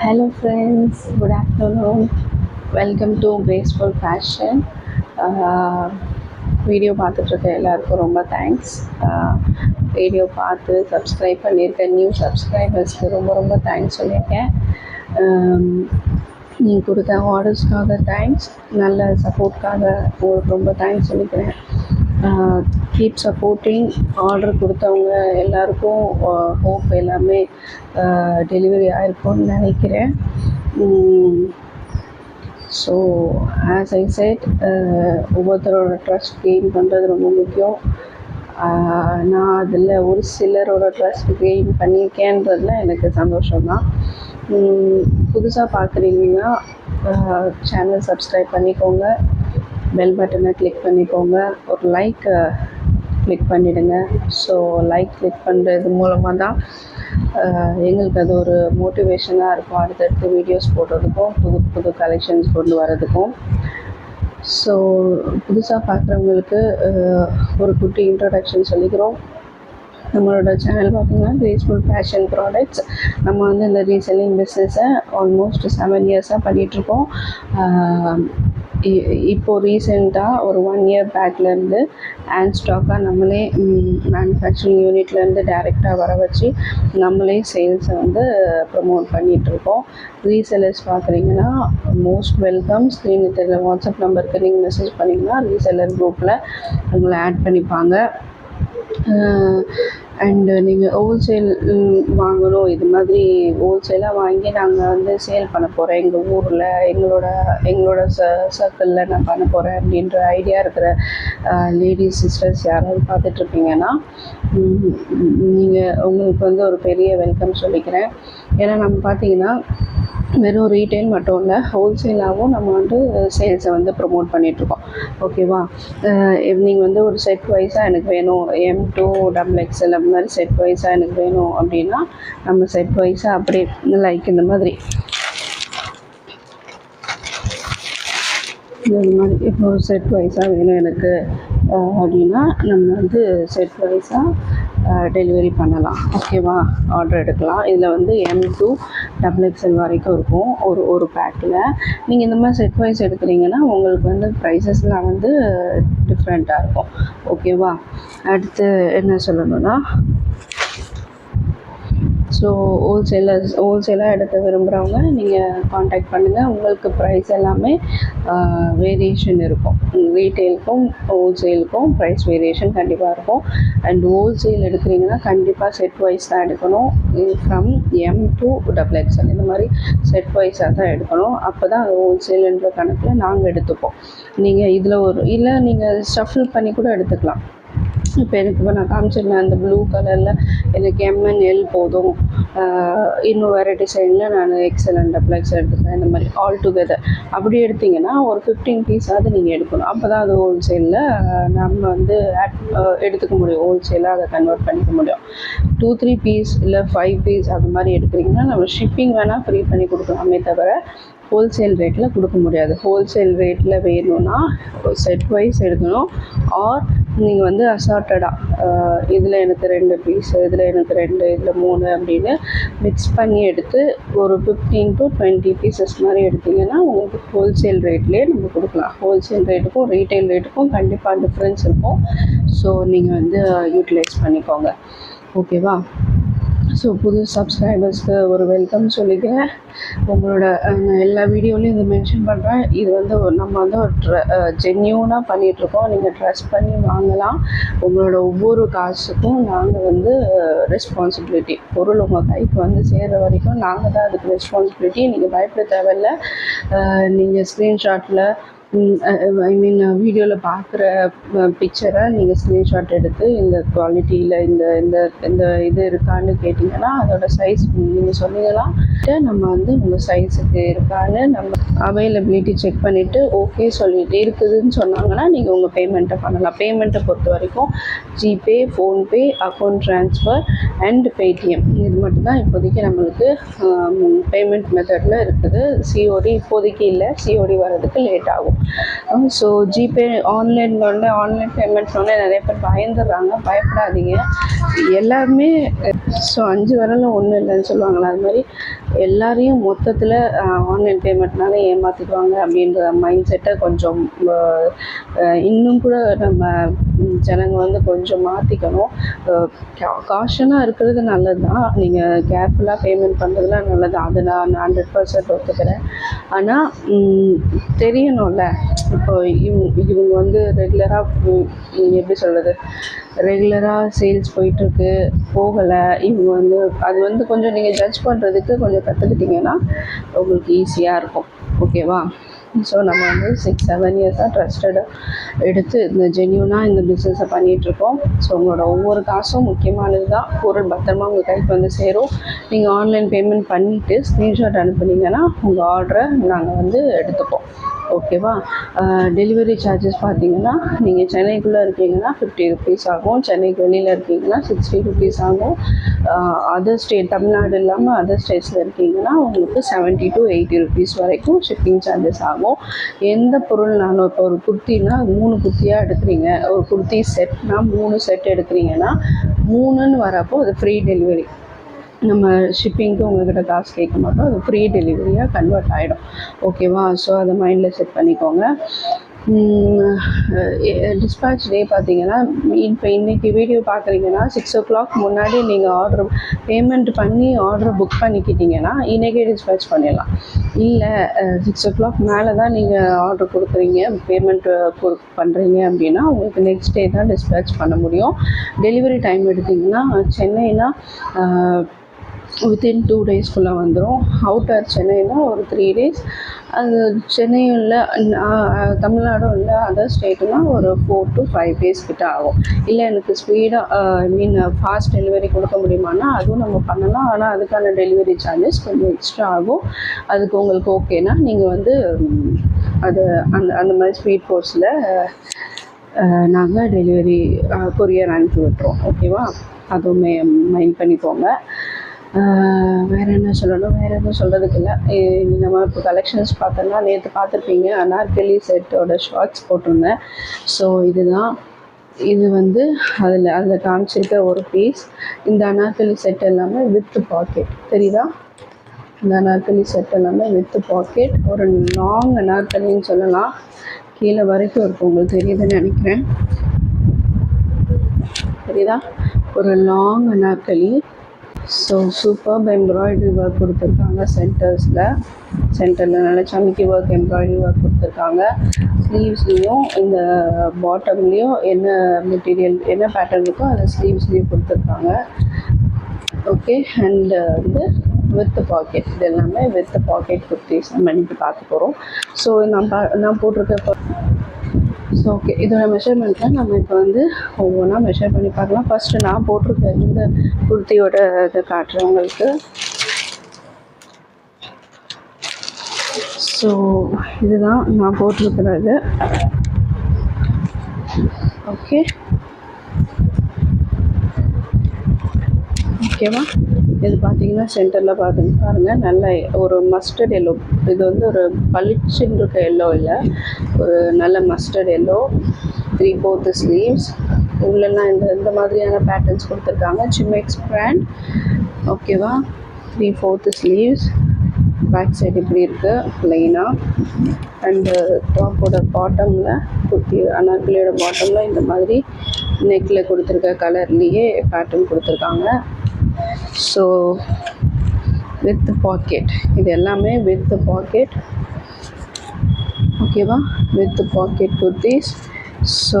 Hello friends good afternoon welcome to graceful fashion video பார்த்துட்ருக்க எல்லாருக்கும் ரொம்ப thanks video uh, பார்த்து subscribe பண்ணியிருக்க new சப்ஸ்கிரைபர்ஸ்க்கு ரொம்ப ரொம்ப தேங்க்ஸ் சொல்லியிருக்கேன். Um, நீங்கள் கொடுத்த ஆர்டர்ஸ்க்காக தேங்க்ஸ் நல்ல சப்போர்ட்காக உங்களுக்கு ரொம்ப தேங்க்ஸ் சொல்லிக்கிறேன். கீப் சப்போர்ட்டிங் ஆர்டர் கொடுத்தவங்க எல்லாருக்கும் ஹோப் எல்லாமே டெலிவரி ஆயிருக்கும்னு நினைக்கிறேன். ஸோ ஆஸ் ஐ செட் ஒவ்வொருத்தரோட ட்ரஸ்ட் கெயின் பண்ணுறது ரொம்ப முக்கியம். நான் அதில் ஒரு சிலரோட ட்ரஸ்ட் கெயின் பண்ணியிருக்கேன்றதுல எனக்கு சந்தோஷம்தான். புதுசாக பார்க்குறீங்கன்னா சேனல் சப்ஸ்கிரைப் பண்ணிக்கோங்க. பெல் பட்டனை கிளிக் பண்ணிக்கோங்க. ஒரு லைக் கிளிக் பண்ணிவிடுங்க ஸோ லைக் கிளிக் பண்ணுறது மூலமாக தான் எங்களுக்கு அது ஒரு மோட்டிவேஷனாக இருக்கும். அடுத்தடுத்து வீடியோஸ் போடுறதுக்கும் புது புது கலெக்ஷன்ஸ் கொண்டு வரதுக்கும் ஸோ புதுசாக பார்க்குறவங்களுக்கு ஒரு குட்டி இன்ட்ரடக்ஷன் சொல்லிக்கிறோம். நம்மளோட சேனல் பார்த்திங்கன்னா கிரேஸ்ஃபுல் ஃபேஷன் ப்ராடக்ட்ஸ் நம்ம வந்து இந்த ரீசெல்லிங் பிஸ்னஸை ஆல்மோஸ்ட் செவன் இயர்ஸாக பண்ணிகிட்ருக்கோம் இப்போது ரீசெண்டாக ஒரு ஒன் இயர் பேக்லேருந்து ஹேண்ட் ஸ்டாக்காக நம்மளே மேனுஃபேக்சரிங் யூனிட்லேருந்து டேரெக்டாக வர வச்சு நம்மளே சேல்ஸை வந்து ப்ரமோட் பண்ணிகிட்ருக்கோம் ரீசெல்லர்ஸ் பார்க்குறீங்கன்னா மோஸ்ட் வெல்கம் ஸ்க்ரீனில் தெரியல வாட்ஸ்அப் நம்பருக்கு நீங்கள் மெசேஜ் பண்ணிங்கன்னா ரீசெல்லர் குரூப்பில் உங்களை ஆட் பண்ணிப்பாங்க. அண்டு நீங்கள் ஹோல்சேல் வாங்கணும் இது மாதிரி ஹோல்சேலாக வாங்கி நாங்கள் வந்து சேல் பண்ண போகிறோம் எங்கள் ஊரில் எங்களோட எங்களோட ச சர்க்கிளில் நான் பண்ண போகிறேன் அப்படின்ற ஐடியா இருக்கிற லேடிஸ் சிஸ்டர்ஸ் யாராவது பார்த்துட்ருக்கீங்கன்னா நீங்கள் உங்களுக்கு வந்து ஒரு பெரிய வெல்கம் சொல்லிக்கிறேன். ஏன்னா நம்ம பார்த்தீங்கன்னா வெறும் ரீட்டைல் மட்டும் இல்லை ஹோல்சேலாகவும் நம்ம வந்து சேல்ஸை வந்து ப்ரொமோட் பண்ணிகிட்ருக்கோம் ஓகேவா நீங்கள் வந்து ஒரு செட் வைஸாக எனக்கு வேணும் எம் டூ டபுள் எக்ஸ்எல் அந்த மாதிரி செட் வைஸாக எனக்கு வேணும் அப்படின்னா நம்ம செட் வைஸாக அப்படியே லைக் இந்த மாதிரி. இந்த மாதிரி இப்போ ஒரு செட் வைஸாக வேணும் எனக்கு அப்படின்னா நம்ம வந்து செட் வைஸாக டெலிவரி பண்ணலாம். ஓகேவா ஆர்டர் எடுக்கலாம். இதில் வந்து எம் டூ டபுள் எக்ஸ்எல் வரைக்கும் இருக்கும் ஒரு ஒரு பேக்கில் நீங்கள் இந்த மாதிரி செட் வைஸ் எடுக்கிறீங்கன்னா உங்களுக்கு வந்து ப்ரைஸஸ்லாம் வந்து டிஃப்ரெண்ட்டாக இருக்கும். ஓகேவா அடுத்து என்ன சொல்லணும்னா ஸோ ஹோல்சேலர்ஸ் ஹோல்சேலாக எடுக்க விரும்புகிறவங்க நீங்கள் காண்டாக்ட் பண்ணுங்கள் உங்களுக்கு ப்ரைஸ் எல்லாமே வேரியேஷன் இருக்கும். ரீட்டெயிலுக்கும் ஹோல்சேலுக்கும் ப்ரைஸ் வேரியேஷன் கண்டிப்பாக இருக்கும். அண்ட் ஹோல்சேல் எடுக்கிறீங்கன்னா கண்டிப்பாக செட் வைஸ் தான் எடுக்கணும். From M to double XL இந்த மாதிரி செட் வைஸாக தான் எடுக்கணும். அப்போ தான் அது ஹோல்சேலுன்ற கணக்கில் நாங்கள் எடுத்துப்போம். நீங்கள் இதில் ஒரு இல்லை நீங்கள் ஷஃபில் பண்ணி கூட எடுத்துக்கலாம். இப்போ எனக்கு இப்போ நான் காமிச்சிருந்தேன் அந்த ப்ளூ கலரில் எனக்கு எம்என் எல் போதும். இன்னும் வேறு டிசைனில் நான் எக்ஸல் அண்ட் டபுள் எக்ஸல் எடுத்துப்பேன். இந்த மாதிரி ஆல் டுகெதர் அப்படி எடுத்திங்கன்னா ஒரு ஃபிஃப்டீன் பீஸாவது நீங்கள் எடுக்கணும். அப்போ தான் அது ஹோல்சேலில் நம்ம வந்து ஆட் எடுத்துக்க முடியும். ஹோல்சேலாக அதை கன்வெர்ட் பண்ணிக்க முடியும். டூ த்ரீ பீஸ் இல்லை ஃபைவ் பீஸ் அது மாதிரி எடுக்கிறீங்கன்னா நம்ம ஷிப்பிங் வேணால் ஃப்ரீ பண்ணி கொடுக்கலாமே தவிர ஹோல்சேல் ரேட்டில் கொடுக்க முடியாது. ஹோல்சேல் ரேட்டில் வேணும்னா செட் வைஸ் எடுக்கணும். ஆர் நீங்கள் வந்து அசார்ட்டடாக இதில் எனக்கு ரெண்டு பீஸ் இதில் எனக்கு ரெண்டு இதில் மூணு அப்படின்னு மிக்ஸ் பண்ணி எடுத்து ஒரு ஃபிஃப்டீன் டு டுவெண்ட்டி பீசஸ் மாதிரி எடுத்திங்கன்னா உங்களுக்கு ஹோல்சேல் ரேட்லேயே நம்ம கொடுக்கலாம். ஹோல்சேல் ரேட்டுக்கும் ரீட்டைல் ரேட்டுக்கும் கண்டிப்பாக டிஃப்ரென்ஸ் இருக்கும். ஸோ நீங்கள் வந்து யூட்டிலைஸ் பண்ணிக்கோங்க. ஓகேவா ஸோ புது சப்ஸ்கிரைபர்ஸ்க்கு ஒரு வெல்கம் சொல்லிக்கிறேன் உங்களோட எல்லா வீடியோலையும் இது மென்ஷன் பண்ணுறேன் இது வந்து நம்ம வந்து ஒரு ட்ர ஜென்யூனாக பண்ணிகிட்ருக்கோம் நீங்கள் ட்ரெஸ் பண்ணி வாங்கலாம். உங்களோட ஒவ்வொரு காசுக்கும் நாங்கள் வந்து ரெஸ்பான்சிபிலிட்டி பொருள் உங்கள் கைக்கு வந்து சேர்கிற வரைக்கும் நாங்கள் தான் அதுக்கு ரெஸ்பான்சிபிலிட்டி நீங்கள் பயப்பட தேவையில்ல. நீங்கள் ஸ்க்ரீன்ஷாட்டில் ஐ மீன் வீடியோவில் பார்க்குற பிக்சரை நீங்கள் ஸ்க்ரீன்ஷாட் எடுத்து இந்த குவாலிட்டியில் இந்த இந்த இந்த இது இருக்கான்னு கேட்டிங்கன்னா அதோட சைஸ் நீங்கள் சொன்னீங்கன்னா நம்ம வந்து உங்கள் சைஸுக்கு இருக்கான்னு நம்ம அவைலபிலிட்டி செக் பண்ணிவிட்டு ஓகே சொல்லிட்டு இருக்குதுன்னு சொன்னாங்கன்னா நீங்கள் உங்கள் பேமெண்ட்டை பண்ணலாம். பேமெண்ட்டை பொறுத்த வரைக்கும் GPay PhonePe account transfer and Paytm இது மட்டும்தான் இப்போதைக்கு நம்மளுக்கு பேமெண்ட் மெத்தடில் இருக்குது. சிஓடி இப்போதைக்கு இல்லை. சிஓடி வர்றதுக்கு லேட் ஆகும். ஸோ ஜிபே ஆன்லைன் உடனே ஆன்லைன் பேமெண்ட் உடனே நிறைய பேர் பயந்துடுறாங்க. பயப்படாதீங்க. எல்லாருமே ஸோ அஞ்சு விரலும் ஒன்றும் இல்லைன்னு சொல்லுவாங்களா அது மாதிரி எல்லாரையும் மொத்தத்தில் ஆன்லைன் பேமெண்ட்னால ஏமாற்றிடுவாங்க அப்படின்ற மைண்ட் செட்டை கொஞ்சம் இன்னும் கூட நம்ம ஜனங்க வந்து கொஞ்சம் மாற்றிக்கணும் காஷனாக இருக்கிறது நல்லது தான் நீங்கள் கேர்ஃபுல்லாக பேமெண்ட் பண்ணுறதுலாம் நல்லது. அது நான் ஹண்ட்ரட் பர்சன்ட் ஒத்துக்கிறேன். ஆனால் தெரியணும்ல இப்போ இவங்க இவங்க வந்து ரெகுலராக எப்படி சொல்கிறது ரெகுலராக சேல்ஸ் போயிட்டுருக்கு போகலை. இவங்க வந்து அது வந்து கொஞ்சம் நீங்கள் ஜட்ஜ் பண்ணுறதுக்கு கொஞ்சம் கற்றுக்கிட்டிங்கன்னா உங்களுக்கு ஈஸியாக இருக்கும். ஓகேவா ஸோ நம்ம வந்து சிக்ஸ் செவன் இயர்ஸாக ட்ரஸ்டடாக எடுத்து இந்த ஜென்யூனாக இந்த பிஸ்னஸை பண்ணிகிட்ருக்கோம் ஸோ உங்களோட ஒவ்வொரு காசும் முக்கியமானது தான் பொருள் பத்திரமா உங்கள் கைக்கு வந்து சேரும். நீங்கள் ஆன்லைன் பேமெண்ட் பண்ணிவிட்டு ஸ்க்ரீன்ஷாட் அனுப்புனீங்கன்னா உங்கள் ஆர்டரை நாங்கள் வந்து எடுத்துப்போம். ஓகேவா? டெலிவரி சார்ஜஸ் பார்த்தீங்கன்னா நீங்கள் சென்னைக்குள்ளே இருக்கீங்கன்னா ஃபிஃப்டி ருபீஸ் ஆகும். சென்னைக்கு வெளியில் இருக்கீங்கன்னா சிக்ஸ்டி ருபீஸ் ஆகும். அதர் ஸ்டேட் தமிழ்நாடு இல்லாமல் அதர் ஸ்டேட்ஸில் இருக்கீங்கன்னா உங்களுக்கு செவன்ட்டி டு எயிட்டி ருபீஸ் வரைக்கும் ஷிப்பிங் சார்ஜஸ் ஆகும். எந்த பொருள்னாலும் இப்போ ஒரு குர்த்தினா மூணு குர்த்தியாக எடுக்கிறீங்க. ஒரு குர்த்தி செட்னா மூணு செட் எடுக்கிறீங்கன்னா மூணுன்னு வரப்போ அது ஃப்ரீ டெலிவரி நம்ம ஷிப்பிங்க்கு உங்கள்கிட்ட காசு கேட்க மாட்டோம். அது ஃப்ரீ டெலிவரியாக கன்வெர்ட் ஆகிடும் ஓகேவா ஸோ அதை மைண்டில் செட் பண்ணிக்கோங்க. டிஸ்பேட்ச் டே பார்த்தீங்கன்னா இப்போ இன்றைக்கி வீடியோ பார்க்குறீங்கன்னா சிக்ஸ் ஓ கிளாக் முன்னாடி நீங்கள் ஆர்டர் பேமெண்ட் பண்ணி ஆர்டர் புக் பண்ணிக்கிட்டீங்கன்னா இன்றைக்கே டிஸ்பேட்ச் பண்ணிடலாம். இல்லை சிக்ஸ் ஓ கிளாக் மேலே தான் நீங்கள் ஆர்டர் கொடுக்குறீங்க பேமெண்ட்டு கொடு பண்ணுறீங்க அப்படின்னா உங்களுக்கு நெக்ஸ்ட் டே தான் டிஸ்பேட்ச் பண்ண முடியும். டெலிவரி டைம் எடுத்திங்கன்னா சென்னைனா வித்தின் டூ டேஸ்க்குள்ளே வந்துடும் அவுட்டர் சென்னைனா ஒரு த்ரீ டேஸ் அது சென்னையும் இல்லை தமிழ்நாடும் இல்லை அதர் ஸ்டேட்டுனா ஒரு ஃபோர் டு ஃபைவ் டேஸ் கிட்ட ஆகும். இல்லை எனக்கு ஸ்பீடாக ஐ மீன் ஃபாஸ்ட் டெலிவரி கொடுக்க முடியுமானா அதுவும் நம்ம பண்ணலாம். ஆனால் அதுக்கான டெலிவரி சார்ஜஸ் கொஞ்சம் எக்ஸ்ட்ரா ஆகும். அதுக்கு உங்களுக்கு ஓகேனா நீங்கள் வந்து அது அந்த அந்த மாதிரி ஸ்பீட் போர்ஸில் நாங்கள் டெலிவரி கொரியர் அனுப்பி விட்டுறோம் ஓகேவா அதுவுமே மைண்ட் பண்ணிக்கோங்க. வேறு என்ன சொல்லணும்? வேறு எதுவும் சொல்கிறதுக்கு இல்லை. நம்ம இப்போ கலெக்ஷன்ஸ் பார்த்தோன்னா நேற்று பார்த்துருப்பீங்க. அனார்கலி செட்டோட ஷார்ட்ஸ் போட்டிருந்தேன். ஸோ இதுதான். இது வந்து அதில் அதில் காமிச்சிருக்க ஒரு பீஸ் இந்த அனார்கலி செட் எல்லாமே வித் பாக்கெட் தெரியுதா? இந்த அனார்கலி செட் எல்லாமே வித் பாக்கெட் ஒரு லாங் அனார்கலின்னு சொல்லலாம். கீழே வரைக்கும் இருக்கும் உங்களுக்கு தெரியுதுன்னு நினைக்கிறேன். தெரியுதா? ஒரு long anarkali so super embroidery work கொடுத்துருக்காங்க சென்டர்ஸில் சென்டரில் நல்ல சமிக்கி ஒர்க் எம்ப்ராய்டரி ஒர்க் கொடுத்துருக்காங்க. ஸ்லீவ்ஸ்லேயும் இந்த பாட்டம்லேயும் என்ன மெட்டீரியல் என்ன பேட்டர்ன் இருக்கோ அதை ஸ்லீவ்ஸ்லேயும் கொடுத்துருக்காங்க. ஓகே அண்டு வந்து uh, வித் பாக்கெட் இது எல்லாமே வித் பாக்கெட் குர்த்திஸ் நம்ம இன்றைக்கி பார்க்க போகிறோம் ஸோ நான் பா நான் போட்டிருக்க ஸோ ஓகே இதோட மெஷர்மெண்ட்டை நம்ம இப்போ வந்து ஒவ்வொன்றா மெஷர் பண்ணி பார்க்கலாம். ஃபஸ்ட்டு நான் போட்டிருக்க இந்த குர்த்தியோட இதை காட்டுறேன் உங்களுக்கு. ஸோ இதுதான் நான் போட்டிருக்கிறது. ஓகே ஓகேவா இது பார்த்தீங்கன்னா சென்டரில் பார்த்துங்க பாருங்கள் நல்ல ஒரு மஸ்டர்ட் எல்லோ இது வந்து ஒரு பளிச்சுன்னு இருக்க எல்லோ இல்லை. ஒரு நல்ல mustard yellow three fourth sleeves உள்ளெல்லாம் இந்த இந்த மாதிரியான பேட்டர்ன்ஸ் கொடுத்துருக்காங்க. சிமெக்ஸ் பிராண்ட் ஓகேவா three fourth sleeves back side இப்படி இருக்குது ப்ளெயினாக அண்டு டாப்போட பாட்டமில் குட்டி அனார்கலியோட பாட்டமில் இந்த மாதிரி நெக்கில் கொடுத்துருக்க கலர்லேயே பேட்டர்ன் கொடுத்துருக்காங்க. ஸோ வித் பாக்கெட் இது எல்லாமே வித் பாக்கெட் ஓகேவா வித் பாக்கெட் குர்த்திஸ் ஸோ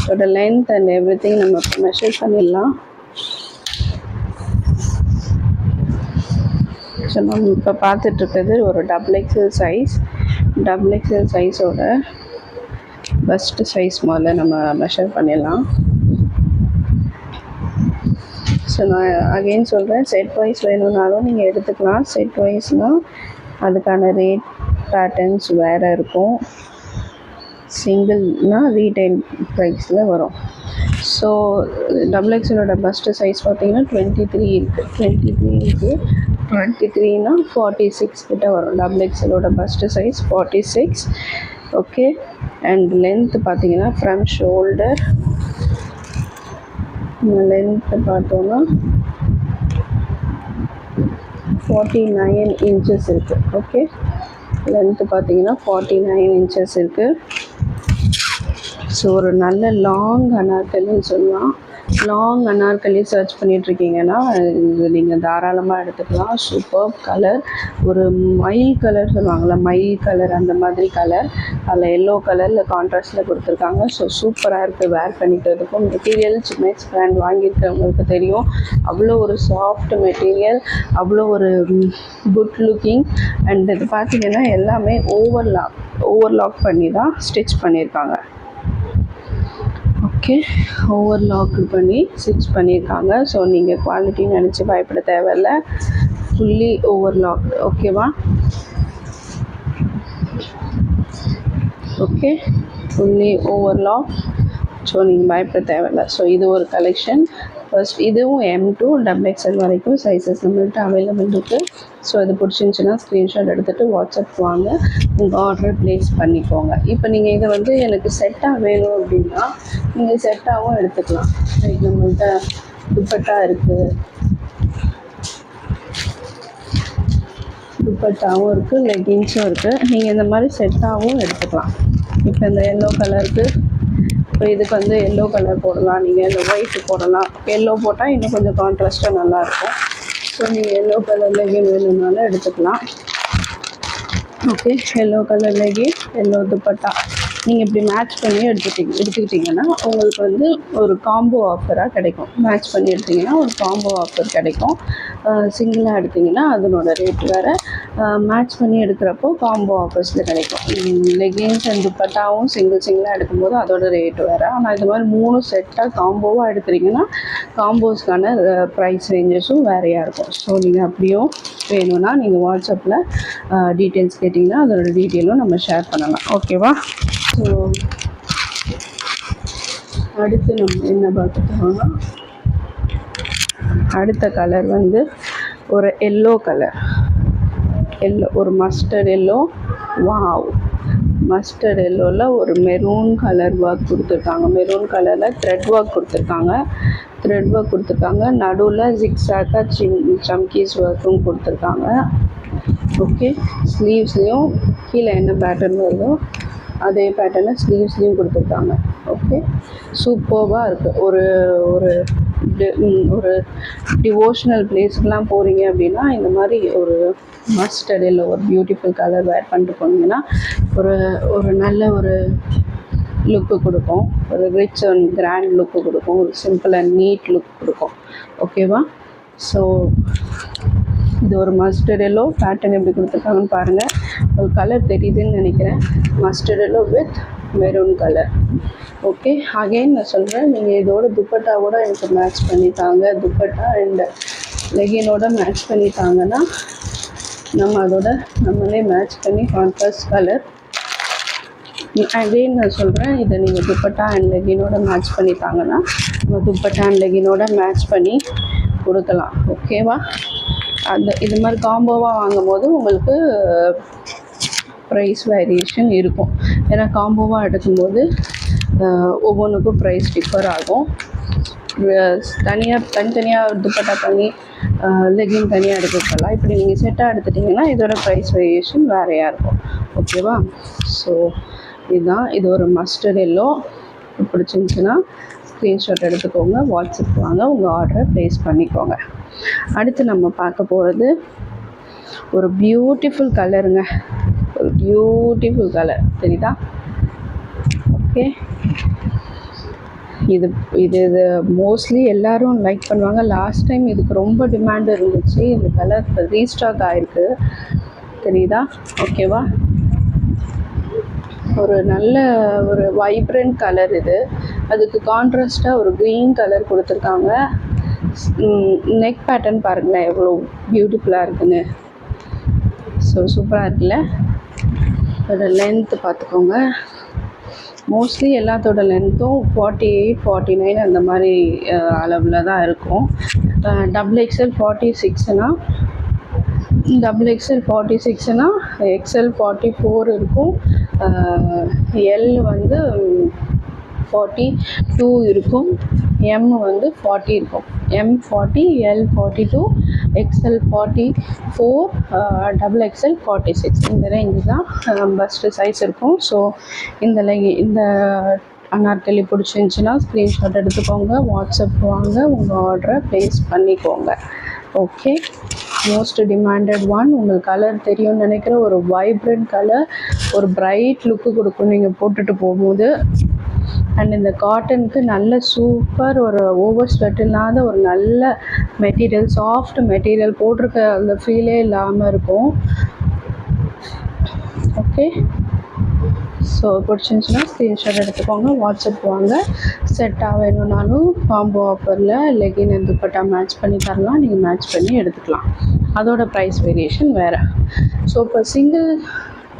இதோட லென்த் அண்ட் எவ்ரி திங் நம்ம மெஷர் பண்ணிடலாம். ஸோ நம்ம இப்போ பார்த்துட்ருக்கிறது ஒரு double XL size double XL சைஸோட first size முதல்ல நம்ம மெஷர் பண்ணிடலாம். ஸோ நான் அகெயின் சொல்கிறேன் செட் வைஸ் வேணும்னாலும் நீங்கள் எடுத்துக்கலாம். செட் வைஸ்னால் அதுக்கான ரேட் பேட்டர்ன்ஸ் வேறு இருக்கும். சிங்கிள்னால் ரீட்டைல் ப்ரைஸில் வரும் ஸோ டபுள் எக்ஸலோட பஸ்ட்டு சைஸ் பார்த்தீங்கன்னா டுவெண்ட்டி த்ரீ இருக்குது டுவெண்ட்டி த்ரீ இருக்குது டுவெண்ட்டி த்ரீனா ஃபார்ட்டி சிக்ஸ் கிட்டே வரும். Double எக்ஸலோட first size forty six okay and length பார்த்தீங்கன்னா ஃப்ரம் ஷோல்டர் லென்த்து பார்த்தோன்னா ஃபார்ட்டி நைன் இன்ச்சஸ் இருக்குது ஓகே லென்த்து பார்த்தீங்கன்னா ஃபார்ட்டி நைன் இன்ச்சஸ் இருக்குது ஸோ ஒரு நல்ல லாங் அனார்கலின்னு சொல்லலாம். லாங் அனார்கலி சர்ச் பண்ணிகிட்ருக்கீங்கன்னா இது நீங்கள் தாராளமாக எடுத்துக்கலாம். சூப்பர் கலர் ஒரு மயில் கலர் சொல்லுவாங்கள்ல மயில் கலர் அந்த மாதிரி கலர் அதில் எல்லோ கலரில் கான்ட்ராஸ்டில் கொடுத்துருக்காங்க. ஸோ சூப்பராக இருக்குது வேர் பண்ணிக்கிறதுக்கும் மெட்டீரியல் சிமெக்ஸ் பிராண்ட் வாங்கியிருக்கிறவங்களுக்கு தெரியும். அவ்வளோ ஒரு சாஃப்ட் மெட்டீரியல் அவ்வளோ ஒரு குட் லுக்கிங் அண்ட் இது பார்த்தீங்கன்னா எல்லாமே ஓவர்லாக் ஓவர்லாக் பண்ணி தான் ஸ்டிச் பண்ணியிருக்காங்க. ஓகே. ஓவர் லாக்கு பண்ணி ஸ்டிச் பண்ணியிருக்காங்க ஸோ நீங்கள் குவாலிட்டி நினச்சி பயப்பட தேவையில்ல. ஃபுல்லி ஓவர் லாக் ஓகேவா okay fully over lock so நீங்கள் பயப்பட தேவையில்ல. ஸோ இது ஒரு கலெக்ஷன் ஃபர்ஸ்ட் இதுவும் எம் டூ டபுள் எக்ஸ்எல் வரைக்கும் சைஸஸ் நம்மள்கிட்ட அவைலபிள் இருக்குது ஸோ இது பிடிச்சிருந்துச்சின்னா ஸ்க்ரீன்ஷாட் எடுத்துகிட்டு வாட்ஸ்அப் வாங்க. உங்கள் ஆர்டர் ப்ளேஸ் பண்ணிக்கோங்க. இப்போ நீங்கள் இதை வந்து எனக்கு செட்டாக வேணும் அப்படின்னா நீங்கள் செட்டாகவும் எடுத்துக்கலாம். லைக் நம்மள்கிட்ட துப்பட்டா இருக்குது துப்பட்டாவும் இருக்குது லெகின்ஸும் இருக்குது நீங்கள் இந்த மாதிரி செட்டாகவும் எடுத்துக்கலாம். இப்போ இந்த எல்லோ கலருக்கு இப்போ இதுக்கு வந்து எல்லோ கலர் போடலாம். நீங்கள் இந்த ஒயிட்டு போடலாம். எல்லோ போட்டால் இன்னும் கொஞ்சம் கான்ட்ராஸ்ட்டாக நல்லாயிருக்கும் ஸோ நீங்கள் எல்லோ கலர் லெகின் வேணும்னாலும் எடுத்துக்கலாம். Okay yellow colour legging yellow dupatta நீங்கள் இப்படி மேட்ச் பண்ணி எடுத்துக்கிட்டிங்க எடுத்துக்கிட்டிங்கன்னா உங்களுக்கு வந்து ஒரு காம்போ ஆஃபராக கிடைக்கும். மேட்ச் பண்ணி எடுத்திங்கன்னா ஒரு காம்போ ஆஃபர் கிடைக்கும். சிங்கிளாக எடுத்திங்கன்னா அதனோட ரேட் வேறு மேட்ச் பண்ணி எடுக்கிறப்போ காம்போ ஆஃபர்ஸில் கிடைக்கும். லெகின்ஸ் அண்ட் துப்பட்டாவும் சிங்கிள் சிங்கிளாக எடுக்கும்போது அதோட ரேட் வேறு. ஆனால் இது மாதிரி மூணு செட்டாக காம்போவாக எடுக்கிறீங்கன்னா காம்போஸ்க்கான ப்ரைஸ் ரேஞ்சஸும் வேறையாக இருக்கும். ஸோ நீங்கள் அப்படியும் வேணும்னா நீங்கள் வாட்ஸ்அப்பில் டீட்டெயில்ஸ் கேட்டிங்கன்னா அதோட டீட்டெயிலும் நம்ம ஷேர் பண்ணலாம். ஓகேவா ஸோ அடுத்து நம்ம என்ன பார்த்துட்டோம்னா அடுத்த கலர் வந்து ஒரு எல்லோ கலர் எல்லோ ஒரு மஸ்டர்ட் எல்லோ வாவ் மஸ்டர்ட் எல்லோவில் ஒரு மெரூன் கலர் ஒர்க் கொடுத்துருக்காங்க. மெரூன் கலரில் த்ரெட் ஒர்க் கொடுத்துருக்காங்க. த்ரெட் ஒர்க் கொடுத்துருக்காங்க. நடுவில் ஜிக்ஸாக்காக சிம் சம்கீஸ் ஒர்க்கும் கொடுத்துருக்காங்க. ஓகே ஸ்லீவ்ஸ்லேயும் கீழே என்ன பேட்டர்ன் வருதோ அதே பேட்டர்னில் ஸ்லீவ்ஸ்லேயும் கொடுத்துருக்காங்க. ஓகே சூப்பர்வாக இருக்குது ஒரு ஒரு ஒரு டிவோஷனல் பிளேஸ்க்கெலாம் போகிறீங்க அப்படின்னா இந்த மாதிரி ஒரு மஸ்டர்ட் இல்லை ஒரு பியூட்டிஃபுல் கலர் வேர் பண்ணிட்டு போனீங்கன்னா ஒரு ஒரு நல்ல ஒரு லுக்கு கொடுக்கும். ஒரு ரிச் அண்ட் கிராண்ட் லுக்கு கொடுக்கும். ஒரு சிம்பிள் அண்ட் நீட் லுக் கொடுக்கும். ஓகேவா ஸோ இது ஒரு மஸ்டர்ட் எல்லோ பேட்டர்ன் எப்படி கொடுத்துருக்காங்கன்னு பாருங்கள் ஒரு கலர் தெரியுதுன்னு நினைக்கிறேன். Mustard yellow with maroon colour okay again நான் சொல்கிறேன் நீங்கள் இதோட துப்பட்டாவோட எனக்கு மேட்ச் பண்ணித்தாங்க. துப்பட்டா அண்ட் லெகினோட மேட்ச் பண்ணித்தாங்கன்னா நம்ம அதோட நம்மளே மேட்ச் பண்ணி கான்ட்ராஸ்ட் கலர் அகெயின் நான் சொல்கிறேன் இதை நீங்கள் துப்பட்டா அண்ட் லெகினோட மேட்ச் பண்ணித்தாங்கன்னா நம்ம துப்பட்டா அண்ட் லெகினோட மேட்ச் பண்ணி கொடுக்கலாம். ஓகேவா அந்த இது மாதிரி காம்போவாக வாங்கும்போது உங்களுக்கு ப்ரைஸ் வேரியேஷன் இருக்கும். ஏன்னா காம்போவாக எடுக்கும்போது ஒவ்வொன்றுக்கும் ப்ரைஸ் டிஃபர் ஆகும். தனியாக தனித்தனியாக துப்பட்டா தனி லெகின் தனியாக எடுத்துக்கலாம். இப்படி நீங்கள் செட்டாக எடுத்துட்டிங்கன்னா இதோட ப்ரைஸ் வேரியேஷன் வேறையாக இருக்கும். ஓகேவா ஸோ இதுதான். இது ஒரு மஸ்டர்ட் எல்லோ பிடிச்சிருந்துச்சின்னா ஸ்க்ரீன்ஷாட் எடுத்துக்கோங்க. வாட்ஸ்அப் வாங்க. உங்கள் ஆர்டரை ப்ளேஸ் பண்ணிக்கோங்க. அடுத்து நம்ம பார்க்க போகிறது ஒரு பியூட்டிஃபுல் கலருங்க பியூட்டிஃபுல் கலர் தெரியுதா? ஓகே இது இது இது மோஸ்ட்லி எல்லோரும் லைக் பண்ணுவாங்க. லாஸ்ட் டைம் இதுக்கு ரொம்ப டிமாண்ட் இருந்துச்சு. இந்த கலர் இப்போ ரீஸ்டாக் ஆகிருக்கு தெரியுதா? ஓகேவா ஒரு நல்ல ஒரு வைப்ரண்ட் கலர் இது. அதுக்கு கான்ட்ராஸ்டாக ஒரு க்ரீன் கலர் கொடுத்துருக்காங்க. நெக் பேட்டர்ன் பாருங்களேன். எவ்வளோ பியூட்டிஃபுல்லாக இருக்குன்னு. ஸோ சூப்பராக இருக்குல்ல? அதோட லென்த்து பார்த்துக்கோங்க மோஸ்ட்லி எல்லாத்தோட லென்த்தும் ஃபார்ட்டி எயிட் ஃபார்ட்டி நைன் அந்த மாதிரி அளவில் தான் இருக்கும். டபுள் எக்ஸ்எல் ஃபார்ட்டி சிக்ஸ்னால் டபுள் எக்ஸ்எல் ஃபார்ட்டி சிக்ஸ்னால் எக்ஸ்எல் ஃபார்ட்டி ஃபோர் இருக்கும். எல் வந்து ஃபார்ட்டி டூ இருக்கும். எம் வந்து ஃபார்ட்டி இருக்கும். M forty L forty two XL forty four double XL forty six இந்த ரேஞ்சு தான் uh, பஸ்ட்டு சைஸ் இருக்கும். ஸோ இந்த லை இந்த அனார்கலி பிடிச்சிருந்துச்சின்னா ஸ்க்ரீன்ஷாட் எடுத்துக்கோங்க வாட்ஸ்அப் வாங்க உங்கள் ஆர்டரை ப்ளேஸ் பண்ணிக்கோங்க. ஓகே மோஸ்ட் டிமாண்டட் ஒன் உங்களுக்கு கலர் தெரியும்னு நினைக்கிற ஒரு வைப்ரண்ட் கலர் ஒரு பிரைட் லுக்கு கொடுக்கும். நீங்கள் போட்டுட்டு போகும்போது அண்ட் இந்த காட்டனுக்கு நல்ல சூப்பர் ஒரு ஓவர் ஸ்வெட் இல்லாத ஒரு நல்ல மெட்டீரியல் சாஃப்ட் மெட்டீரியல் போட்டிருக்க அந்த ஃபீலே இல்லாமல் இருக்கும். ஓகே ஸோ பிடிச்சிருந்துச்சின்னா ஸ்க்ரீன்ஷாட் எடுத்துக்கோங்க வாட்ஸ்அப் வாங்க. செட்டாக வேணும்னாலும் காம்போ ஆஃபரில் லெகின் அண்ட் துப்பட்டா மேட்ச் பண்ணி தரலாம். நீங்கள் மேட்ச் பண்ணி எடுத்துக்கலாம். அதோட ப்ரைஸ் வேரியேஷன் வேறு. ஸோ இப்போ சிங்கிள்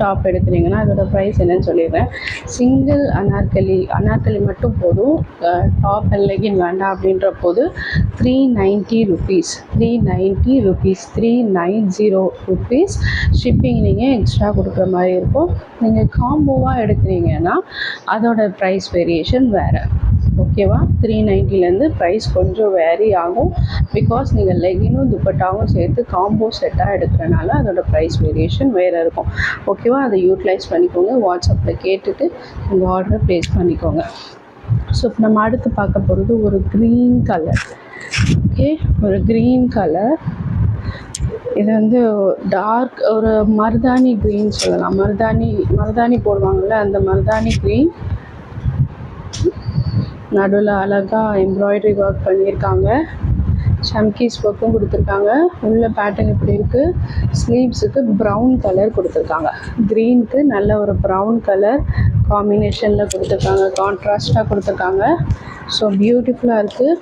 டாப் எடுக்கிறீங்கன்னா அதோட ப்ரைஸ் என்னன்னு சொல்லிடுறேன். சிங்கிள் அனார்கலி அனார்கலி மட்டும் போதும். டாப் அண்ட் லெகின் வேண்டாம் அப்படின்ற போது three ninety rupees three ninety rupees three nine zero rupees shipping நீங்கள் எக்ஸ்ட்ரா கொடுக்குற மாதிரி இருக்கும். நீங்கள் காம்போவாக எடுக்கிறீங்கன்னா அதோட ப்ரைஸ் வேரியேஷன் வேறு. ஓகேவா? த்ரீ நைன்ட்டிலேருந்து ப்ரைஸ் கொஞ்சம் வேரி ஆகும். பிகாஸ் நீங்கள் லெகினும் துப்பட்டாவும் சேர்த்து காம்போ செட்டாக எடுக்கிறனால அதோட ப்ரைஸ் வேரியேஷன் வேறு இருக்கும். ஓகேவா? அதை யூட்டிலைஸ் பண்ணிக்கோங்க. வாட்ஸ்அப்பில் கேட்டுட்டு உங்கள் ஆர்டரை ப்ளேஸ் பண்ணிக்கோங்க. ஸோ இப்போ நம்ம அடுத்து பார்க்க போகிறது ஒரு க்ரீன் கலர் ஓகே ஒரு க்ரீன் கலர் இது வந்து டார்க் ஒரு மருதாணி க்ரீன் சொல்லலாம். மருதாணி மருதாணி போடுவாங்கள்ல அந்த மருதாணி க்ரீன் நடுவில் அழகாக எம்ப்ராய்டரி ஒர்க் பண்ணியிருக்காங்க. சம்கீஸ் ஒர்க்கும் கொடுத்துருக்காங்க. உள்ள பேட்டர்ன் இப்படி இருக்குது ஸ்லீவ்ஸுக்கு ப்ரௌன் கலர் கொடுத்துருக்காங்க. க்ரீனுக்கு நல்ல ஒரு ப்ரௌன் கலர் காம்பினேஷனில் கொடுத்துருக்காங்க. கான்ட்ராஸ்டாக கொடுத்துருக்காங்க. ஸோ பியூட்டிஃபுல்லாக இருக்குது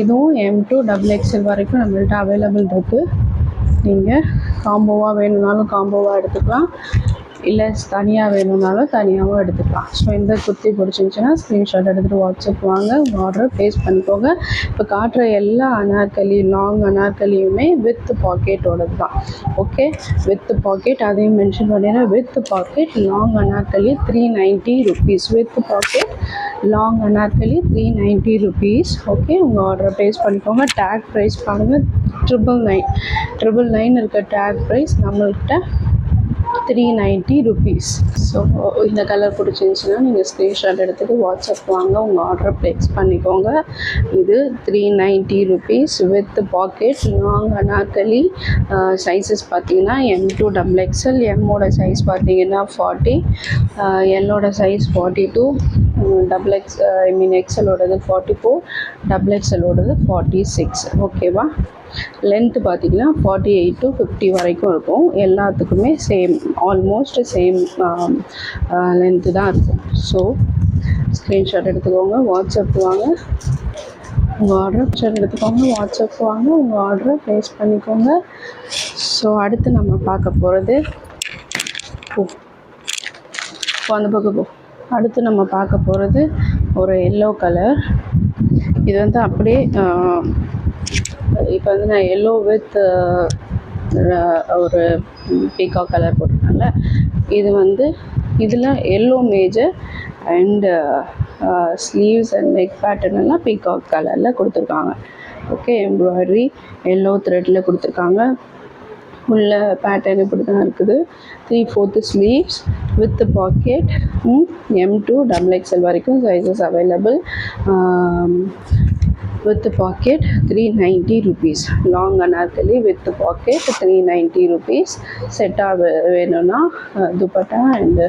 இதுவும் எம் டூ டபுள் எக்ஸ்எல் வரைக்கும் நம்மள்கிட்ட அவைலபிள் இருக்குது நீங்கள் காம்போவாக வேணும்னாலும் காம்போவாக எடுத்துக்கலாம். இல்லை தனியாக வேணும்னாலும் தனியாகவும் எடுத்துக்கலாம். ஸோ இந்த குர்த்தி பிடிச்சிருந்துச்சின்னா ஸ்க்ரீன்ஷாட் எடுத்துகிட்டு வாட்ஸ்அப் வாங்க உங்கள் ஆர்டரை ப்ளேஸ் பண்ணிக்கோங்க. இப்போ காட்டுற எல்லா அனார்கலி லாங் அனார்கலியுமே வித் பாக்கெட்டோடது தான் ஓகே வித் பாக்கெட் அதையும் மென்ஷன் பண்ணிடுறேன். With pocket long Anarkali three ninety rupees with pocket long Anarkali three ninety rupees okay உங்கள் ஆர்டரை ப்ளேஸ் பண்ணிக்கோங்க. டேக் ப்ரைஸ் பாருங்கள் ட்ரிபிள் நைன் ட்ரிபிள் நைன் இருக்க டேக் ப்ரைஸ் நம்மள்கிட்ட த்ரீ நைன்ட்டி ருபீஸ் ஸோ இந்த colour பிடிச்சிருந்துச்சின்னா நீங்கள் ஸ்க்ரீன்ஷாட் எடுத்துகிட்டு வாட்ஸ்அப் வாங்க உங்கள் ஆர்டரை ப்ளேஸ் பண்ணிக்கோங்க. இது three ninety rupees with pocket long Anarkali sizes பார்த்தீங்கன்னா எம் டூ டபுள் எக்ஸ்எல் எம்மோட சைஸ் பார்த்தீங்கன்னா forty எல்லோட size forty two double X I mean எக்ஸலோடது forty four double எக்ஸலோடது ஃபார்ட்டி சிக்ஸ் ஓகேவா லென்த்து பார்த்தீங்கன்னா ஃபார்ட்டி எயிட் டு ஃபிஃப்டி வரைக்கும் இருக்கும். எல்லாத்துக்குமே same almost same length தான் இருக்கும். ஸோ ஸ்க்ரீன்ஷாட் எடுத்துக்கோங்க வாட்ஸ்அப் வாங்க. உங்கள் ஆர்டரை பிக்சர் எடுத்துக்கோங்க வாட்ஸ்அப் வாங்க. உங்கள் ஆர்டரை ப்ளேஸ் பண்ணிக்கோங்க. ஸோ அடுத்து நம்ம பார்க்க போகிறது ஓ அந்த பக்கம் போ. அடுத்து நம்ம பார்க்க போகிறது ஒரு எல்லோ கலர் இது வந்து அப்படியே இப்போ வந்து நான் எல்லோ வித் ஒரு பீகா கலர் போட்டிருக்கேன்ல. இது வந்து இதில் yellow major and sleeves and neck pattern எல்லாம் பீகாக் கலரில் கொடுத்துருக்காங்க. ஓகே எம்ப்ராய்டரி எல்லோ த்ரெட்டில் கொடுத்துருக்காங்க. உள்ள பேட்டர்ன் இப்படி தான் இருக்குது. Three fourth sleeves with pocket M to double XL வரைக்கும் sizes available with pocket three ninety rupees long Anarkali with pocket three ninety rupees செட்டாக வேணும்னா துப்பட்டா அண்டு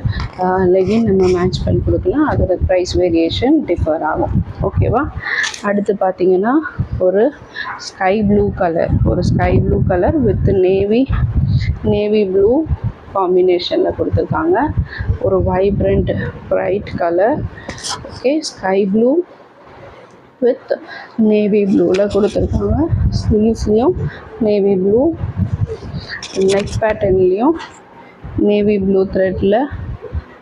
லெகின் நம்ம மேட்ச் பண்ணி கொடுக்கலாம். அதோட ப்ரைஸ் வேரியேஷன் டிஃபர் ஆகும். ஓகேவா அடுத்து பார்த்தீங்கன்னா ஒரு ஸ்கை ப்ளூ கலர் ஒரு sky blue colour with navy navy blue காம்பினேஷனில் கொடுத்துருக்காங்க. ஒரு vibrant bright colour okay sky blue with navy ப்ளூவில் கொடுத்துருக்காங்க. ஸ்லீவ்ஸ்லேயும் நேவி ப்ளூ நெக் பேட்டர்ன்லேயும் நேவி ப்ளூ த்ரெட்டில்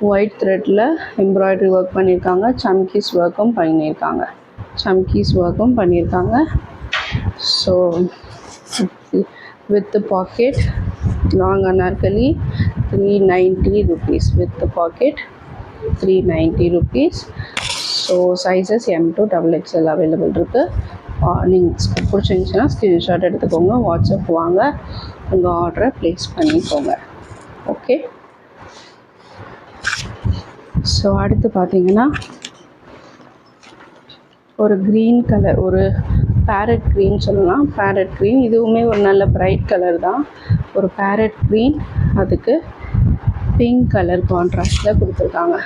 ஒயிட் த்ரெட்டில் எம்ப்ராய்டரி ஒர்க் பண்ணியிருக்காங்க. சம்கீஸ் ஒர்க்கும் பண்ணியிருக்காங்க. சம்கீஸ் ஒர்க்கும் பண்ணியிருக்காங்க. So with pocket long Anarkali three ninety rupees with pocket three ninety rupees so sizes M to double XL available இருக்குது uh, நீங்கள் பிடிச்சிருந்துச்சின்னா ஸ்க்ரீன்ஷாட் எடுத்துக்கோங்க வாட்ஸ்அப் வாங்க உங்கள் ஆர்டரை ப்ளேஸ் பண்ணிக்கோங்க. ஓகே ஸோ அடுத்து பார்த்தீங்கன்னா ஒரு க்ரீன் கலர் ஒரு பேரட் க்ரீன் சொல்லலாம். பேரட் க்ரீன் இதுவுமே ஒரு நல்ல பிரைட் கலர் தான். ஒரு பேரட் க்ரீன் அதுக்கு பிங்க் கலர் கான்ட்ராஸ்டில் கொடுத்துருக்காங்க.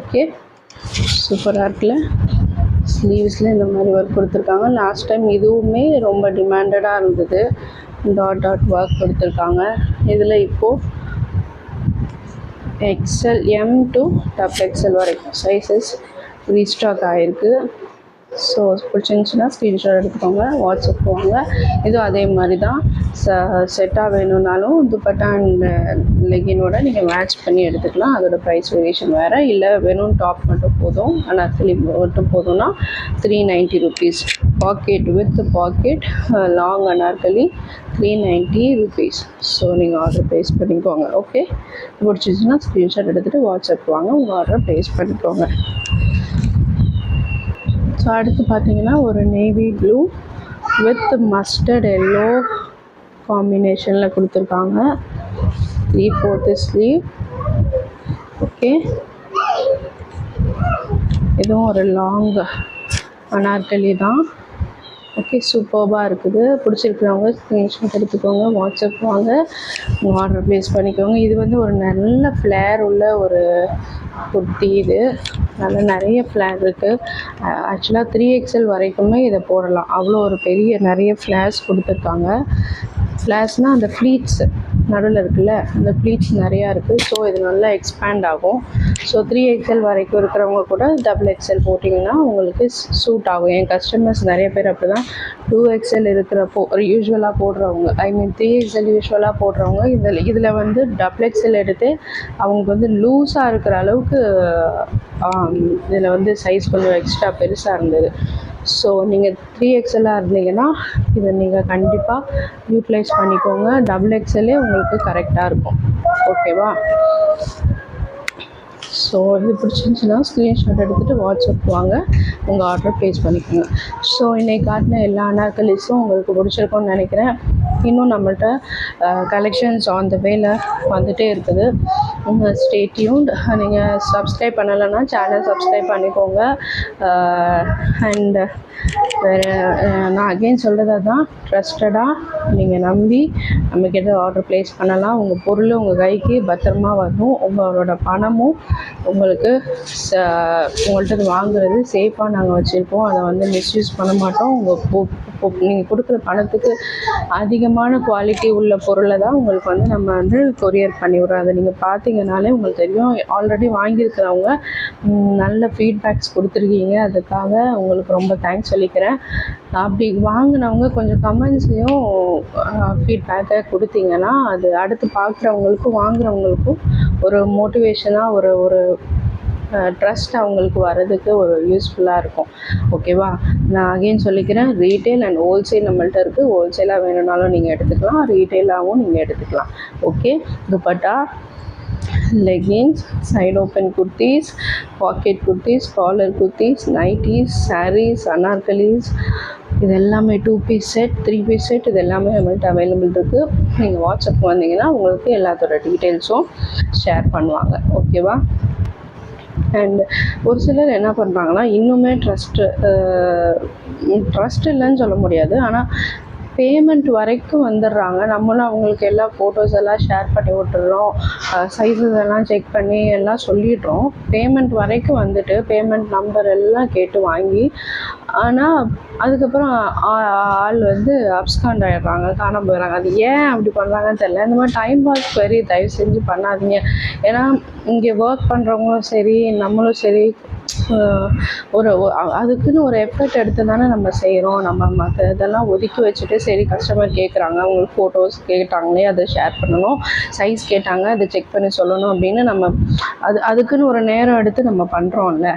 ஓகே சூப்பராக இருக்குல்ல ஸ்லீவ்ஸில் இந்த மாதிரி ஒர்க் கொடுத்துருக்காங்க. லாஸ்ட் டைம் இதுவுமே ரொம்ப டிமாண்டடாக இருந்தது. டாட் டாட் ஒர்க் கொடுத்துருக்காங்க. இதில் இப்போது XL M to double XL வரைக்கும் சைஸஸ் ரீஸ்டாக் ஆகிருக்கு ஸோ பிடிச்சிருந்துச்சுன்னா ஸ்க்ரீன்ஷாட் எடுத்துக்கோங்க வாட்ஸ்அப் வாங்க இதுவும் அதே மாதிரி தான் ச செட்டாக வேணும்னாலும் துப்பட்டா அண்ட் லெகினோட நீங்கள் மேட்ச் பண்ணி எடுத்துக்கலாம். அதோட ப்ரைஸ் வேரியேஷன் வேறு. இல்லை வெறும் டாப் மட்டும் போதும். அனார்கலி மட்டும் போதும்னா three ninety rupees pocket with pocket long Anarkali three ninety rupees so நீங்கள் ஆர்டர் ப்ளேஸ் பண்ணிக்கோங்க. ஓகே பிடிச்சிச்சின்னா ஸ்க்ரீன்ஷாட் எடுத்துகிட்டு வாட்ஸ்அப் வாங்க. உங்கள் ஆர்டரை ப்ளேஸ் பண்ணிக்கோங்க. ஸோ அடுத்து பார்த்தீங்கன்னா ஒரு navy blue with mustard yellow காம்பினேஷனில் கொடுத்துருக்காங்க. த்ரீ ஃபோர்த்து ஸ்லீவ் ஓகே இதுவும் ஒரு லாங் அனார்கலி தான். ஓகே சூப்பர்பாக இருக்குது. பிடிச்சிருக்கிறவங்க ஸ்க்ரீன்ஷாட் எடுத்துக்கோங்க வாட்ஸ்அப் வாங்க. உங்கள் ஆர்டர் ப்ளேஸ் பண்ணிக்கோங்க. இது வந்து ஒரு நல்ல ஃப்ளேர் உள்ள ஒரு குர்த்தி இது. அதில் நிறைய ஃப்ளார் இருக்குது ஆக்சுவலாக த்ரீ எக்ஸ்எல் வரைக்குமே இதை போடலாம். அவ்வளோ ஒரு பெரிய நிறைய ஃப்ளேர்ஸ் கொடுத்துருக்காங்க. ஃப்ளாஷ்னால் அந்த ஃப்ளீட்ஸ் நடுவில் இருக்குல்ல அந்த ஃப்ளீட்ஸ் நிறையா இருக்குது ஸோ இது நல்லா எக்ஸ்பேண்ட் ஆகும். ஸோ த்ரீ எக்ஸ்எல் வரைக்கும் இருக்கிறவங்க கூட டபுள் எக்ஸ்எல் போட்டிங்கன்னா உங்களுக்கு சூட் ஆகும். என் கஸ்டமர்ஸ் நிறைய பேர் அப்படி தான் டூ எக்ஸ்எல் இருக்கிறப்போ யூஸ்வலாக போடுறவங்க ஐ மீன் த்ரீ எக்ஸ்எல் யூஸ்வலாக போடுறவங்க இதில் இதில் வந்து டபுள் எக்ஸ்எல் எடுத்து அவங்களுக்கு வந்து லூஸாக இருக்கிற அளவுக்கு இதில் வந்து சைஸ் கொஞ்சம் எக்ஸ்ட்ரா பெருசாக இருந்தது. ஸோ நீங்கள் த்ரீ எக்ஸ்எல்லாக இருந்தீங்கன்னா இதை நீங்கள் கண்டிப்பாக யூட்டிலைஸ் பண்ணிக்கோங்க. டபுள் எக்ஸலே உங்களுக்கு கரெக்டாக இருக்கும். ஓகேவா ஸோ இது பிடிச்சிருந்துச்சின்னா ஸ்க்ரீன்ஷாட் எடுத்துகிட்டு வாட்ஸ்அப் வாங்க. உங்கள் ஆர்டர் ப்ளேஸ் பண்ணிக்கோங்க. ஸோ இன்றைக்கி காட்டின எல்லா அனார்கலிஸும் உங்களுக்கு பிடிச்சிருக்கும்னு நினைக்கிறேன். இன்னும் நம்மள்கிட்ட கலெக்ஷன்ஸ் ஆன் த வேல வந்துகிட்டே இருக்குது. உங்கள் ஸ்டேட்யூண்ட் நீங்கள் சப்ஸ்கிரைப் பண்ணலைன்னா சேனல் சப்ஸ்கிரைப் பண்ணிக்கோங்க. அண்டு வேறு நான் அகெயின் சொல்கிறது தான் ட்ரஸ்டடாக நீங்கள் நம்பி நம்மக்கிட்ட ஆர்டர் ப்ளேஸ் பண்ணலாம். உங்கள் பொருள் உங்கள் கைக்கு பத்திரமா வரும். உங்களோட பணமும் உங்களுக்கு ச உங்கள்கிட்ட வாங்குறது சேஃபாக நாங்கள் வச்சுருப்போம். அதை வந்து மிஸ்யூஸ் பண்ண மாட்டோம். உங்கள் நீங்கள் கொடுக்குற பணத்துக்கு அதிகமான குவாலிட்டி உள்ள பொருளை தான் உங்களுக்கு வந்து நம்ம வந்து கொரியர் பண்ணிவிடுறோம் அதை நீங்கள் பார்த்தீங்கனாலே உங்களுக்கு தெரியும். ஆல்ரெடி வாங்கியிருக்கிறவங்க நல்ல ஃபீட்பேக்ஸ் கொடுத்துருக்கீங்க. அதுக்காக உங்களுக்கு ரொம்ப தேங்க்ஸ் சொல்லிக்கிறேன். அப்படி வாங்கினவங்க கொஞ்சம் கமெண்ட்ஸ்லையும் ஃபீட்பேக்கை கொடுத்தீங்கன்னா அது அடுத்து பார்க்குறவங்களுக்கும் வாங்குறவங்களுக்கும் ஒரு மோட்டிவேஷனாக ஒரு ஒரு ட்ரஸ்ட் அவங்களுக்கு வர்றதுக்கு ஒரு யூஸ்ஃபுல்லாக இருக்கும். ஓகேவா நான் அகெயின் சொல்லிக்கிறேன் ரீட்டெயில் அண்ட் ஹோல்சேல் நம்மள்கிட்ட இருக்குது ஹோல்சேலாக வேணும்னாலும் நீங்கள் எடுத்துக்கலாம் ரீட்டைலாகவும் நீங்கள் எடுத்துக்கலாம். Okay dupatta leggings side open kurtis pocket kurtis collar kurtis nighties saris anarkalis இது எல்லாமே two piece set three piece set இது எல்லாமே நம்மள்ட்ட அவைலபிள் இருக்குது நீங்கள் வாட்ஸ்அப் வந்தீங்கன்னா உங்களுக்கு எல்லாத்தோட டீட்டெயில்ஸும் ஷேர் பண்ணுவாங்க. ஓகேவா அண்ட் ஒரு சிலர் என்ன பண்ணுறாங்கன்னா இன்னுமே ட்ரஸ்ட்டு ட்ரஸ்ட் இல்லைன்னு சொல்ல முடியாது. ஆனால் பேமெண்ட் வரைக்கும் வந்துடுறாங்க. நம்மளும் அவங்களுக்கு எல்லா ஃபோட்டோஸ் எல்லாம் ஷேர் பண்ணி விட்டுறோம். சைஸஸ் எல்லாம் செக் பண்ணி எல்லாம் சொல்லிடுறோம். பேமெண்ட் வரைக்கும் வந்துட்டு பேமெண்ட் நம்பர் எல்லாம் கேட்டு வாங்கி ஆனால் அதுக்கப்புறம் ஆள் வந்து அப்ஸ்காண்ட் ஆகிடுறாங்க காணாமல் போயிடுறாங்க. அது ஏன் அப்படி பண்ணுறாங்கன்னு தெரில இந்த மாதிரி டைம் பாஸ் வெரி தயவு செஞ்சு பண்ணாதீங்க. ஏன்னா இங்கே ஒர்க் பண்ணுறவங்களும் சரி நம்மளும் சரி ஒரு அதுக்குன்னு ஒரு எஃபர்ட் எடுத்து தானே நம்ம செய்கிறோம் நம்ம மற்ற இதெல்லாம் ஒதுக்கி வச்சுட்டு சரி கஸ்டமர் கேட்குறாங்க அவங்களுக்கு ஃபோட்டோஸ் கேட்டாங்களே அதை ஷேர் பண்ணணும். சைஸ் கேட்டாங்க அதை செக் பண்ணி சொல்லணும் அப்படின்னு நம்ம அது அதுக்குன்னு ஒரு நேரம் எடுத்து நம்ம பண்ணுறோம்ல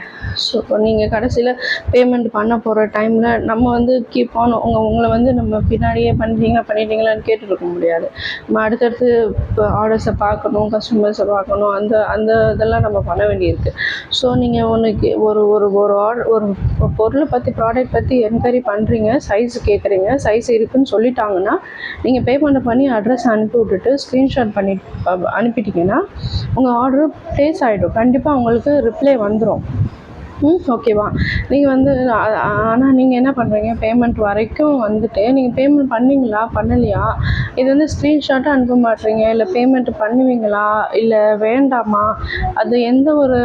ஸோ நீங்கள் கடைசியில் பேமெண்ட் பண்ண போகிற டைமில் நம்ம வந்து கீப் ஆன் உங்கள் உங்களை வந்து நம்ம பின்னாடியே பண்ணுறீங்களா பண்ணிட்டீங்களான்னு கேட்டுருக்க முடியாது. நம்ம அடுத்தடுத்து இப்போ ஆர்டர்ஸை பார்க்கணும் கஸ்டமர்ஸை பார்க்கணும் அந்த அந்த இதெல்லாம் நம்ம பண்ண வேண்டியிருக்கு. ஸோ நீங்கள் ஒன்று ஒரு ஒரு ஒரு ஒரு பொருளை பற்றி ப்ராடக்ட் பற்றி என்கொயரி பண்ணுறீங்க சைஸ் கேட்குறீங்க சைஸ் இருக்குன்னு சொல்லிட்டாங்கன்னா நீங்கள் பேமெண்ட் பண்ணி அட்ரஸ் அனுப்பி விட்டுட்டு ஸ்க்ரீன்ஷாட் பண்ணி அனுப்பிட்டீங்கன்னா உங்கள் ஆர்டர் ப்ளேஸ் ஆகிடும் கண்டிப்பாக உங்களுக்கு ரிப்ளை வந்துடும் ஓகேவா நீங்கள் வந்து ஆனால் நீங்கள் என்ன பண்ணுறீங்க பேமெண்ட் வரைக்கும் வந்துட்டு நீங்கள் பேமெண்ட் பண்ணீங்களா? பண்ணலையா? இது வந்து ஸ்க்ரீன்ஷாட்டும் அனுப்ப மாட்டீங்க? இல்லை பேமெண்ட் பண்ணுவீங்களா? இல்லை வேண்டாமா? அது எந்த ஒரு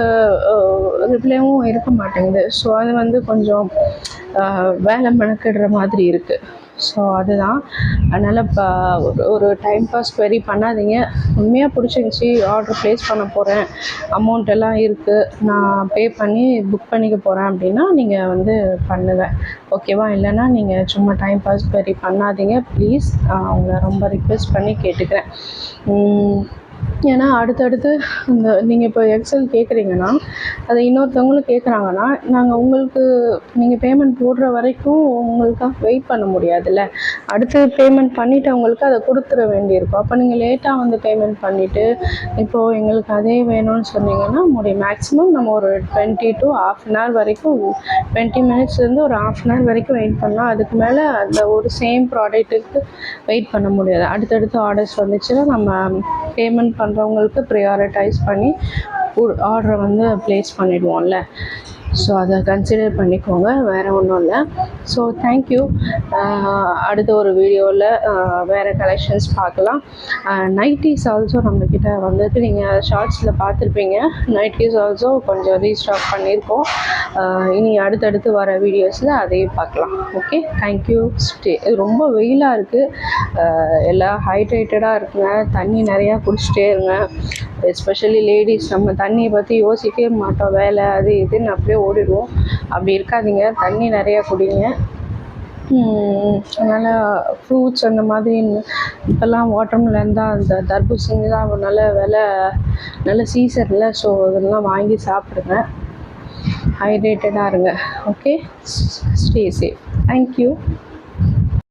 ரிப்ளைவும் இருக்க மாட்டேங்குது. ஸோ அது வந்து கொஞ்சம் வேலை மெனக்கிடுற மாதிரி இருக்குது ஸோ அதுதான். அதனால் இப்போ ஒரு டைம் பாஸ் வெரி பண்ணாதீங்க. உண்மையாக பிடிச்சிருந்துச்சி ஆர்டர் ப்ளேஸ் பண்ண போகிறேன் அமௌண்ட் எல்லாம் இருக்குது நான் பே பண்ணி புக் பண்ணிக்க போகிறேன் அப்படின்னா நீங்கள் வந்து பண்ணுங்கள் ஓகேவா இல்லைன்னா நீங்கள் சும்மா டைம் பாஸ் வெரி பண்ணாதீங்க. ப்ளீஸ் அவங்கள ரொம்ப ரிக்வெஸ்ட் பண்ணி கேட்டுக்கிறேன். ஏன்னா அடுத்தடுத்து இந்த நீங்கள் இப்போ எக்ஸல் கேட்குறீங்கன்னா அதை இன்னொருத்தவங்களும் கேட்குறாங்கன்னா நாங்கள் உங்களுக்கு நீங்கள் பேமெண்ட் போடுற வரைக்கும் உங்களுக்காக வெயிட் பண்ண முடியாதுல்ல. அடுத்து பேமெண்ட் பண்ணிவிட்டு அவங்களுக்கு அதை கொடுத்துட வேண்டியிருக்கும். அப்போ நீங்கள் லேட்டாக வந்து பேமெண்ட் பண்ணிவிட்டு இப்போது எங்களுக்கு அதே வேணும்னு சொன்னீங்கன்னா முடியும் மேக்ஸிமம் நம்ம ஒரு twenty to half an hour வரைக்கும் டுவெண்ட்டி மினிட்ஸ்லேருந்து ஒரு ஆஃப் அன் ஹவர் வரைக்கும் வெயிட் பண்ணலாம் அதுக்கு மேலே அந்த ஒரு சேம் ப்ராடக்ட்டுக்கு வெயிட் பண்ண முடியாது. அடுத்தடுத்து ஆர்டர்ஸ் வந்துச்சுன்னா நம்ம பேமெண்ட் பண்ணுறவங்களுக்கு ப்ரியாரிட்டைஸ் பண்ணி ஆர்டரை வந்து ப்ளேஸ் பண்ணிடுவோம்ல. ஸோ அதை கன்சிடர் பண்ணிக்கோங்க. வேறு ஒன்றும் இல்லை. ஸோ தேங்க்யூ அடுத்த ஒரு வீடியோவில் வேறு கலெக்ஷன்ஸ் பார்க்கலாம். நைட்டிஸ் ஆல்சோ நம்மக்கிட்ட வந்துட்டு நீங்கள் ஷார்ட்ஸில் பார்த்துருப்பீங்க. நைட்டிஸ் ஆல்சோ கொஞ்சம் ரீஸ்டாக் பண்ணியிருக்கோம் இனி அடுத்தடுத்து வர வீடியோஸில் அதையும் பார்க்கலாம். ஓகே தேங்க்யூ ஸ்டே ரொம்ப வெயிலாக இருக்குது எல்லாம் ஹைட்ரேட்டடாக இருக்குங்க தண்ணி நிறையா குடிச்சிட்டே இருங்க. எஸ்பெஷலி லேடிஸ் நம்ம தண்ணியை பற்றி யோசிக்கவே மாட்டோம். வேலை அது இதுன்னு அப்படியே ஓடிடுவோம். அப்படி இருக்காதீங்க. தண்ணி நிறையா குடிங்க. அதனால் ஃப்ரூட்ஸ் அந்த மாதிரி இப்போல்லாம் வாட்டர்மெலன் தான் அந்த தர்பூசணி தான் நல்ல விலை நல்ல சீசனில் ஸோ இதெல்லாம் வாங்கி சாப்பிடுங்க. ஹைட்ரேட்டடாக இருங்க. Okay stay safe thank you